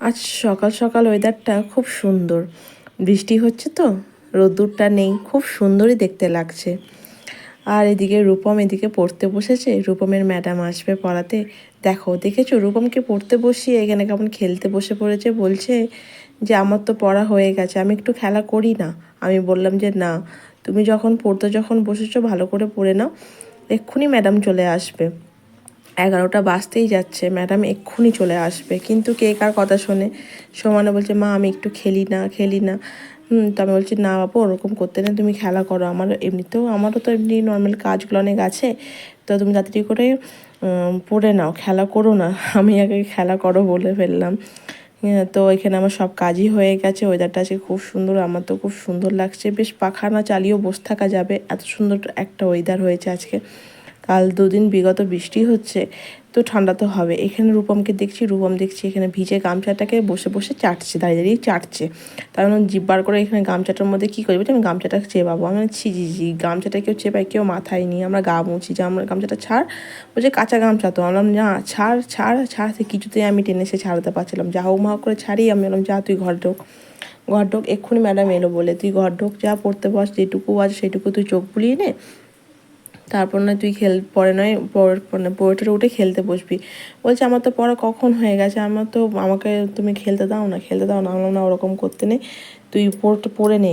আজ সকাল সকাল ওয়েদারটা খুব সুন্দর। বৃষ্টি হচ্ছে তো, রোদ্দুরটা নেই, খুব সুন্দরই দেখতে লাগছে। আর এদিকে রূপম এদিকে পড়তে বসেছে, রূপমের ম্যাডাম আসবে পড়াতে। দেখো, দেখেছ রূপমকে পড়তে বসিয়ে এখানে কেমন খেলতে বসে পড়েছে? বলছে যে, আমার তো পড়া হয়ে গেছে, আমি একটু খেলা করি না। আমি বললাম যে, না, তুমি যখন পড়তে যখন বসেছো, ভালো করে পড়ে নাও। এক্ষুনি ম্যাডাম চলে আসবে। এগারোটা বাজতেই যাচ্ছে ম্যাডাম এক্ষুনি চলে আসবে। কিন্তু কে কার কথা শোনে? সমানে বলছে মা আমি একটু খেলি না খেলি না। তো আমি বলছি না বাবু ওরকম করতে না তুমি খেলা করো। আমার এমনিতেও আমারও তো এমনি নর্মাল কাজগুলো অনেক আছে। তো তুমি তাড়াতাড়ি করে পড়ে নাও খেলা করো না। আমি আগে খেলা করো বলে ফেললাম। হ্যাঁ, তো এখানে আমার সব কাজই হয়ে গেছে। ওয়েদারটা আজকে খুব সুন্দর আমার তো খুব সুন্দর লাগছে। বেশ পাখা না চালিয়েও বসে থাকা যাবে। এত সুন্দর একটা ওয়েদার হয়েছে আজকে। কাল দুদিন বিগত বৃষ্টি হচ্ছে, তো ঠান্ডা তো হবে। এখানে রূপমকে দেখছি, রূপম দেখছি এখানে ভিজে গামছাটাকে বসে বসে চাটছে, দাঁড়িয়ে দাঁড়িয়ে চাটছে। তার মানে জিব্বার করে এখানে গামছাটার মধ্যে কী করবে? আমি গামছাটা চেপাবো আমি ছি জি জি গামছাটা কেউ চেপায় কেউ মাথায় নিয়ে আমরা গা মুছি, যে আমরা গামছাটা ছাড়। বলছে, কাঁচা গামছা তো। আমরা না, ছাড় ছাড় ছাড়। সে কিছুতেই আমি টেনে সে ছাড়াতে পারছিলাম। যা হোক মা করে ছাড়ি আমি বললাম, যা, তুই ঘর ঢোক। ঘর ঢোক, এক্ষুনি ম্যাডাম এলো বলে, তুই ঘর ঢোক, যা পড়তে বস, যেটুকু আছে সেটুকু তুই চোখ বুলিয়ে নে। তারপর নয় তুই খেল, পরে নয় মানে পড়েটা উঠে খেলতে বসবি। বলছে, আমার তো পড়া কখন হয়ে গেছে? আমার তো, আমাকে তুমি খেলতে দাও না, খেলতে দাও না। আমরা না, ওরকম করতে নেই। তুই পড়তে, পড়ে নে।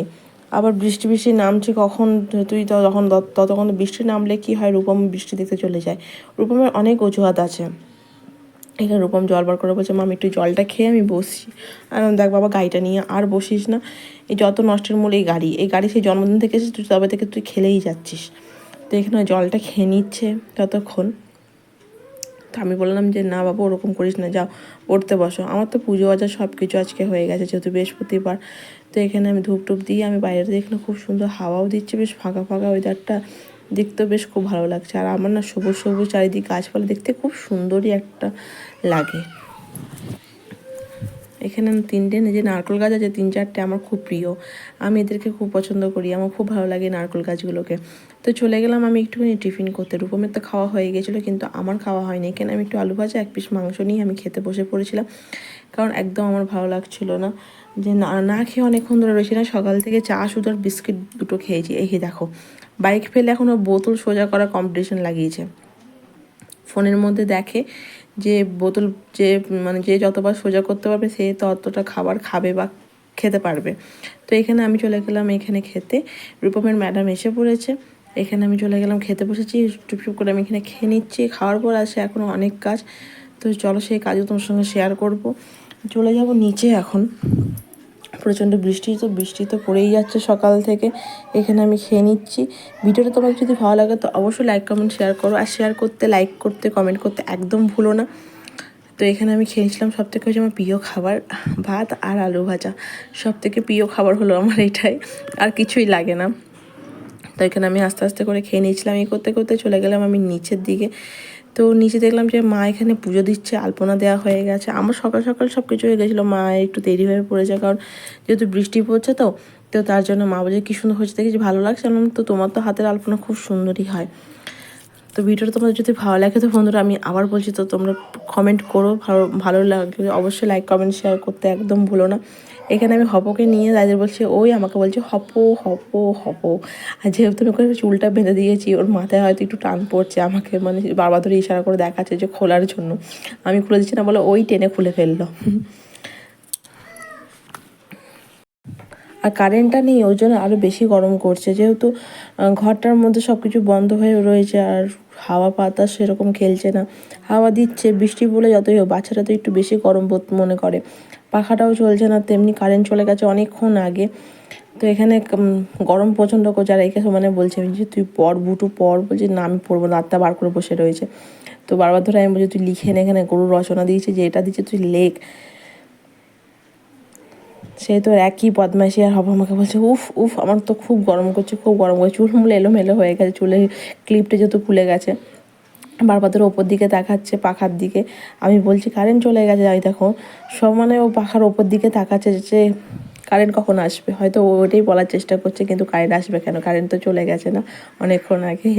আবার বৃষ্টি বৃষ্টি নামছে কখন? তুই তো তখন ততক্ষণ বৃষ্টি নামলে কি হয়? রূপম বৃষ্টি দেখতে চলে যায়। রূপমের অনেক অজুহাত আছে। এখানে রূপম জল বার করে বলছে আমি একটু জলটা খেয়ে আমি বসছি। আর দেখ বাবা, গাড়িটা নিয়ে আর বসিস না। এই যত নষ্টের মূল এই গাড়ি এই গাড়ি সেই জন্মদিন থেকে এসেছিস তুই তবে থেকে তুই খেলেই যাচ্ছিস। তো এখানে জলটা খেয়ে নিচ্ছে ততক্ষণ। তো আমি বললাম যে, না বাবু, ওরকম করিস না, যাও, পড়তে বসো। আমার তো পুজো আচার সব কিছু আজকে হয়ে গেছে, যেহেতু বৃহস্পতিবার। তো এখানে আমি ধূপ টুপ দিয়ে আমি বাইরে দেখলাম, খুব সুন্দর হাওয়াও দিচ্ছে, বেশ ফাঁকা ফাঁকা ওয়েদারটা দেখতেও বেশ খুব ভালো লাগছে। আর আমার না সবুজ সবুজ চারিদিক গাছপালা দেখতে খুব সুন্দরই একটা লাগে। এখানে তিনটে যে নারকেল গাছ আছে, তিন চারটে আমার খুব প্রিয়। আমি এদেরকে খুব পছন্দ করি, আমার খুব ভালো লাগে নারকেল গাছগুলোকে। তো চলে গেলাম আমি একটুখানি টিফিন করতে। রূপমের তো খাওয়া হয়ে গেছিল, কিন্তু আমার খাওয়া হয়নি। এখানে আমি একটু আলু ভাজা, এক পিস মাংস নিয়ে আমি খেতে বসে পড়েছিলাম। কারণ একদম আমার ভালো লাগছিল না যে না না খেয়ে অনেকক্ষণ ধরে রয়েছে না। সকাল থেকে চা শুধু আর বিস্কিট দুটো খেয়েছি। এই দেখো, বাইক ফেলে এখনও বোতল সোজা করা কম্পিটিশন লাগিয়েছে। ফোনের মধ্যে দেখে যে বোতল, যে মানে যে যতবার সোজা করতে পারবে সে ততটা খাবার খাবে বা খেতে পারবে। তো এখানে আমি চলে গেলাম এখানে খেতে। রূপমের ম্যাডাম এসে পড়েছে। এখানে আমি চলে গেলাম খেতে বসেছি। টুপটুপ করে আমি এখানে খেয়ে নিচ্ছি। খাওয়ার পর আছে এখনও অনেক কাজ। তো চলো সেই কাজও তোমার সঙ্গে শেয়ার করব। চলে যাব নিচে এখন। প্রচণ্ড বৃষ্টি, তো বৃষ্টি তো পড়েই যাচ্ছে সকাল থেকে। এখানে আমি খেয়ে নিচ্ছি। ভিডিওটা তোমার যদি ভালো লাগে, তো অবশ্যই লাইক কমেন্ট শেয়ার করো। আর শেয়ার করতে লাইক করতে কমেন্ট করতে একদম ভুলো না। তো এখানে আমি খেয়েছিলাম সব থেকে হচ্ছে আমার প্রিয় খাবার, ভাত আর আলু ভাজা। সব থেকে প্রিয় খাবার হলো আমার এটাই, আর কিছুই লাগে না। তো এখানে আমি আস্তে আস্তে করে খেয়ে নিয়েছিলাম। এই করতে করতে চলে গেলাম আমি নিচের দিকে। তো নিচে দেখলাম যে মা এখানে পুজো দিচ্ছে, আলপনা দেওয়া হয়ে গেছে। আমার সকাল সকাল সব কিছু হয়ে গেছিল। মা একটু দেরি হয়ে পড়েছে, কারণ যেহেতু বৃষ্টি পড়ছে তো তো তার জন্য মা বলছে, কী সুন্দর হয়েছে দেখেছি ভালো লাগছে। তো তোমার তো হাতের আলপনা খুব সুন্দরই হয়। তো ভিডিওটা তোমাদের যদি ভালো লাগে, তো বন্ধুরা, আমি আবার বলছি, তো তোমরা কমেন্ট করো। ভালো ভালো লাগলে অবশ্যই লাইক কমেন্ট শেয়ার করতে একদম ভুলো না। এখানে আমি হপকে নিয়ে দাদের বলছি, ওই আমাকে বলছে, হপো হপো হপো। আর যেহেতু আমি ওখানে চুলটা বেঁধে দিয়েছি, ওর মাথায় হয়তো একটু টান পড়ছে, আমাকে মানে বারবার ধরে ইশারা করে দেখাচ্ছে যে খোলার জন্য। আমি খুলে দিচ্ছি না, বলে ওই টেনে খুলে ফেলল। আর কারেন্টটা নেই ওই জন্য আরও বেশি গরম করছে। যেহেতু ঘরটার মধ্যে সব কিছু বন্ধ হয়ে রয়েছে, আর হাওয়া বাতাস সেরকম খেলছে না। হাওয়া দিচ্ছে, বৃষ্টি বলে যতই হোক, বাচ্চারা তো একটু বেশি গরম বোধ মনে করে। পাখাটাও চলছে না, তেমনি কারেন্ট চলে গেছে অনেকক্ষণ আগে। তো এখানে গরম প্রচণ্ড করছে, আর একে মানে বলছে আমি যে, তুই পড়, বুটু পড়, বলছি, না, আমি পড়ব না, আত্মা বার করে বসে রয়েছে। তো বারবার ধরে আমি বলছি, তুই লিখে নে এখানে, গরুর রচনা দিয়েছে যে, এটা দিচ্ছে তুই লেখ। সে তো একই বদমাইশি, আর হবে আমাকে বলছে, উফ উফ, আমার তো খুব গরম করছে, খুব গরম করছে। চুল মুলে এলোমেলো হয়ে গেছে চুলে ক্লিপটা যেহেতু খুলে গেছে। বারবার ধরে ওপর দিকে তাকাচ্ছে, পাখার দিকে। আমি বলছি কারেন্ট চলে গেছে। যাই দেখো, সব মানে ও পাখার ওপর দিকে তাকাচ্ছে যে কারেন্ট কখন আসবে? হয়তো ওটাই বলার চেষ্টা করছে, কিন্তু কারেন্ট আসবে কেন? কারেন্ট তো চলে গেছে না, অনেকক্ষণ আগে।